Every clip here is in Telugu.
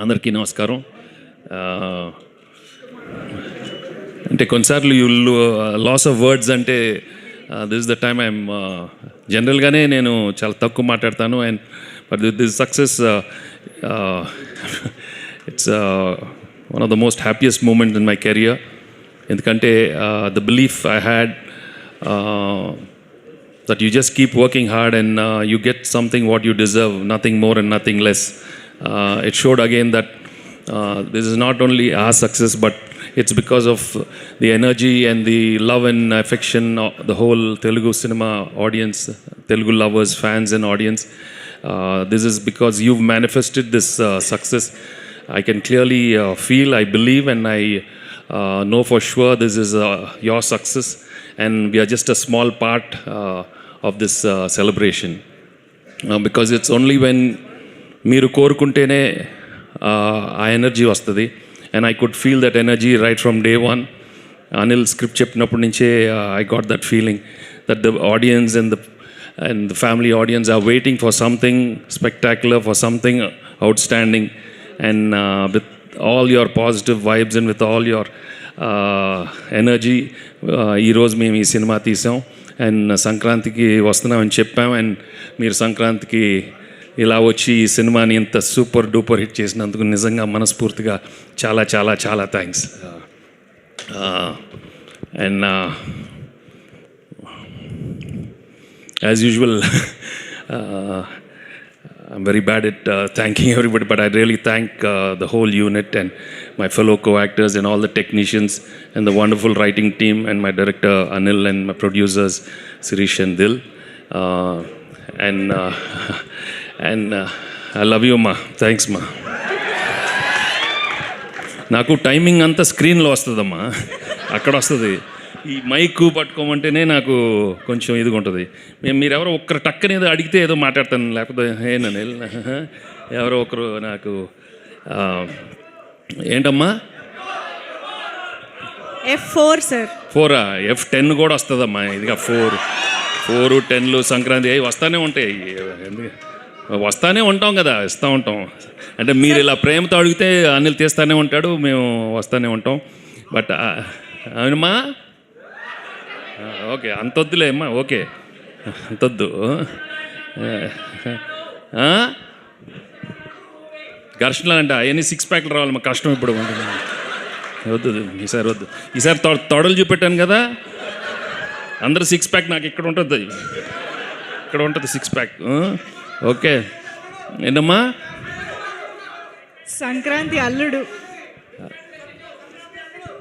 అందరికీ నమస్కారం. అంటే కొన్నిసార్లు యూ లాస్ ఆఫ్ వర్డ్స్ అంటే దిస్ ద టైమ్ ఐఎమ్ జనరల్గానే నేను చాలా తక్కువ మాట్లాడతాను. And but this success it's one of the most happiest moment in my career ఎందుకంటే the belief I had that you just keep working hard and uh, you get something what you deserve, nothing more and nothing less. Uh, it showed again that uh, this is not only our success, but it's because of the energy and the love and affection of the whole Telugu cinema audience, Telugu lovers, fans, and audience. Uh, this is because you've manifested this uh, success. I can clearly uh, feel, I believe, and I uh, know for sure this is uh, your success, and we are just a small part uh, of this celebration because it's only when మీరు కోరుకుంటేనే ఆ ఎనర్జీ వస్తుంది. And I could feel that energy right from day one Anil script చెప్పినప్పటి నుంచే I got that feeling that the audience and the and the family audience are waiting for something spectacular for something outstanding and with all your positive vibes and with all your energy ఈరోజు మేము ఈ సినిమా తీసాం. అండ్ సంక్రాంతికి వస్తున్నామని చెప్పాం. అండ్ మీరు సంక్రాంతికి ఇలా వచ్చి ఈ సినిమాని ఇంత సూపర్ డూపర్ హిట్ చేసినందుకు నిజంగా మనస్ఫూర్తిగా చాలా చాలా చాలా thanks. And as usual I'm very bad at uh, thanking everybody, but I really thank uh, the whole unit and my fellow co-actors and all the technicians and the wonderful writing team and my director Anil and my producers Sirish and Dil. Uh, and uh, and uh, I love you, ma. Thanks, ma. నాకు టైమింగ్ అంతా స్క్రీన్లో వస్తుందమ్మా అక్కడ వస్తుంది ఈ మైక్ పట్టుకోమంటేనే నాకు కొంచెం ఇదిగా ఉంటుంది. మేము మీరెవరో ఒక్కరు టక్కని ఏదో అడిగితే ఏదో మాట్లాడతాను లేకపోతే ఏ నన్ను వెళ్ళిన ఎవరో ఒకరు నాకు ఏంటమ్మా? ఎఫ్ ఫోర్ సార్ ఫోరా ఎఫ్ టెన్ కూడా వస్తుందమ్మా ఇదిగా ఫోర్ ఫోరు టెన్లు సంక్రాంతి అవి వస్తానే ఉంటాయి. వస్తానే ఉంటాం కదా ఇస్తూ ఉంటాం. అంటే మీరు ఇలా ప్రేమతో అడిగితే అనిల్ తీస్తానే ఉంటాడు మేము వస్తానే ఉంటాం. బట్ అవునమ్మా? ఓకే అంతొద్దులే అమ్మా ఓకే. అంతొద్దు? ఘర్షణలు అంట అవన్నీ సిక్స్ ప్యాక్లు రావాలి మాకు కష్టం ఇప్పుడు. వద్దు ఈసారి వద్దు. ఈసారి తొ- తొడలు చూపెట్టాను కదా. అందరు సిక్స్ ప్యాక్ నాకు ఇక్కడ ఉంటుంది. ఇక్కడ ఉంటుంది సిక్స్ ప్యాక్ ఓకే. ఏంటమ్మా? సంక్రాంతి అల్లుడు.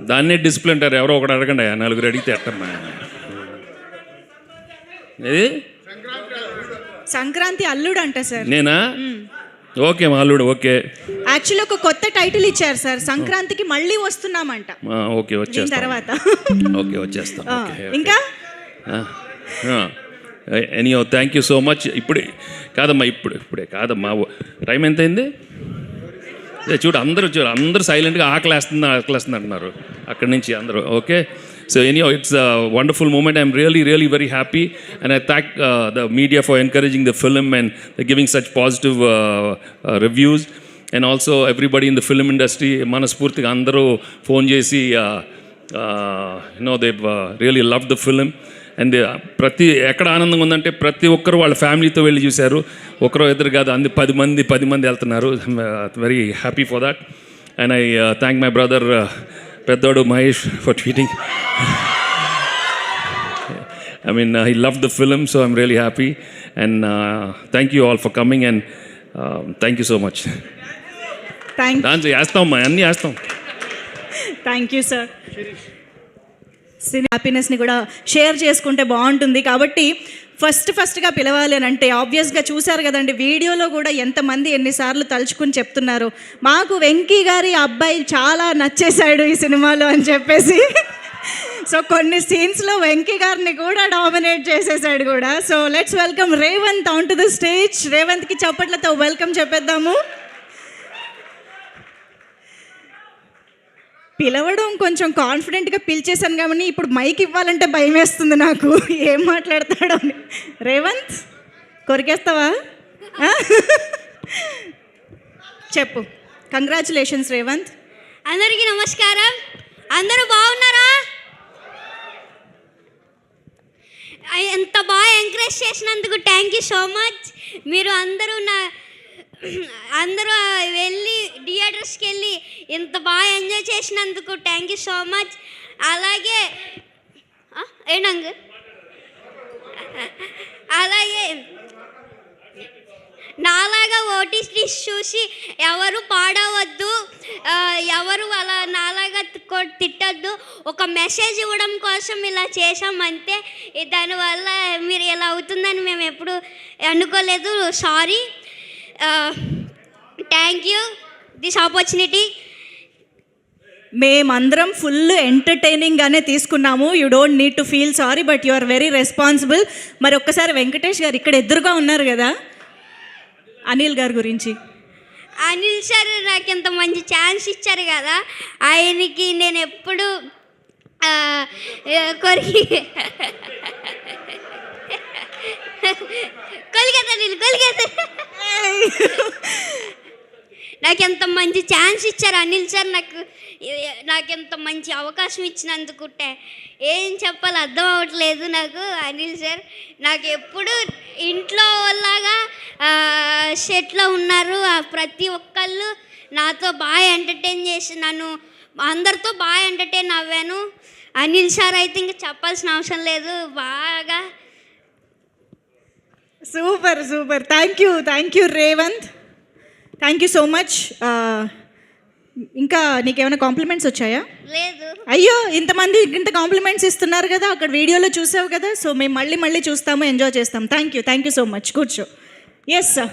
దాన్నే డిసిప్లిన్ అంటారు. ఎవరో ఒకటి అడగండి నలుగురు అడిగితే ఎట్టమ్మా? ఏది? సంక్రాంతి అల్లుడు అంట సార్. నేనా? ఓకే మా అల్లుడు ఓకే. యాక్చువల్లీ ఒక కొత్త టైటిల్ ఇచ్చారు సార్. సంక్రాంతికి మళ్ళీ వస్తున్నామంట. ఓకే వచ్చేస్తాం. తర్వాత. ఓకే వచ్చేస్తాం. ఇంకా? Any thank you so much ఇప్పుడే కాదమ్మా ఇప్పుడు ఇప్పుడే కాదమ్మా. టైం ఎంత అయింది చూడు అందరూ చూడు అందరూ సైలెంట్గా ఆకలేస్తుంది ఆకలేస్తుంది అంటున్నారు అక్కడి నుంచి అందరూ okay? So any it's wonderful moment I'm really really very happy and I thank the media for encouraging the film and giving such positive reviews and also everybody in the film industry మనస్ఫూర్తిగా అందరూ ఫోన్ చేసి you know they really love the film and ప్రతి ఎక్కడ ఆనందంగా ఉందంటే ప్రతి ఒక్కరు వాళ్ళ ఫ్యామిలీతో వెళ్ళి చూశారు. ఒకరో ఇద్దరు కాదు అంది పది మంది పది మంది వెళ్తున్నారు. Very happy for that and I thank my brother పెద్దోడు Mahesh for tweeting I mean, uh, he loved the film, so I'm really happy. And uh, thank you all for coming, and um, thank you so much. Thank దాంట్లో వేస్తాం అమ్మా అన్నీ హ్యాపీనెస్ని కూడా షేర్ చేసుకుంటే బాగుంటుంది. కాబట్టి ఫస్ట్ ఫస్ట్గా పిలవాలి అని అంటే ఆబ్వియస్గా చూశారు కదండి వీడియోలో కూడా ఎంతమంది ఎన్నిసార్లు తలుచుకుని చెప్తున్నారు మాకు వెంకీ గారి అబ్బాయి చాలా నచ్చేశాడు ఈ సినిమాలో అని చెప్పేసి. సో కొన్ని సీన్స్లో వెంకీ గారిని కూడా డామినేట్ చేసేసాడు కూడా. So let's welcome Revanth on to the stage రేవంత్కి చప్పట్లతో వెల్కమ్ చెప్పేద్దాము. పిలవడం కొంచెం కాన్ఫిడెంట్గా పిలిచేశాను కాబట్టి ఇప్పుడు మైక్ ఇవ్వాలంటే భయం వేస్తుంది నాకు. ఏం మాట్లాడతాడో అని. రేవంత్ కొరికేస్తావా? చెప్పు. కంగ్రాచులేషన్స్ రేవంత్. అందరికీ నమస్కారం. అందరూ బాగున్నారా? ఎంత బాగా ఎంకరేజ్ చేసినందుకు థ్యాంక్ యూ సో మచ్ మీరు అందరూ నా అందరూ వెళ్ళి థియేటర్స్కి వెళ్ళి ఇంత బాగా ఎంజాయ్ చేసినందుకు థ్యాంక్ యూ సో మచ్ అలాగే ఆ, అలాగే నాలాగా ఓటీటీ చూసి ఎవరు పాడవద్దు ఎవరు అలా నాలాగా తిట్టద్దు ఒక మెసేజ్ ఇవ్వడం కోసం ఇలా చేసామంతే దానివల్ల మీరు ఇలా అవుతుందని మేము ఎప్పుడు అనుకోలేదు. Sorry thank you this opportunity మేమందరం ఫుల్ ఎంటర్టైనింగ్గానే తీసుకున్నాము. You don't need to feel sorry but you are very responsible మరి ఒక్కసారి వెంకటేష్ గారు ఇక్కడ ఎదురుగా ఉన్నారు కదా అనిల్ గారి గురించి. అనిల్ సార్ నాకు ఇంత మంచి ఛాన్స్ ఇచ్చారు కదా ఆయనకి నేను ఎప్పుడు కొరికి కొలిగేత నీళ్ళు కొలిగేత నాకు ఎంత మంచి ఛాన్స్ ఇచ్చారు అనిల్ సార్ నాకు నాకు ఎంత మంచి అవకాశం ఇచ్చినందుకుంటే ఏం చెప్పాలి అర్థం అవ్వట్లేదు నాకు అనిల్ సార్. నాకు ఎప్పుడు ఇంట్లో లాగా సెట్లో ఉన్నారు. ప్రతి ఒక్కళ్ళు నాతో బాగా ఎంటర్టైన్ చేసి నన్ను అందరితో బాగా ఎంటర్టైన్ అవ్వాను. అనిల్ సార్ అయితే ఇంకా చెప్పాల్సిన అవసరం లేదు. బాగా super super thank you thank you Revanth thank you so much ఇంకా నీకేమైనా కాంప్లిమెంట్స్ వచ్చాయా? లేదు. అయ్యో ఇంతమంది ఇంత కాంప్లిమెంట్స్ ఇస్తున్నారు కదా అక్కడ వీడియోలో చూసావు కదా సో మేము మళ్ళీ మళ్ళీ చూస్తాము ఎంజాయ్ చేస్తాం. Thank you thank you so much కూర్చో. Yes sir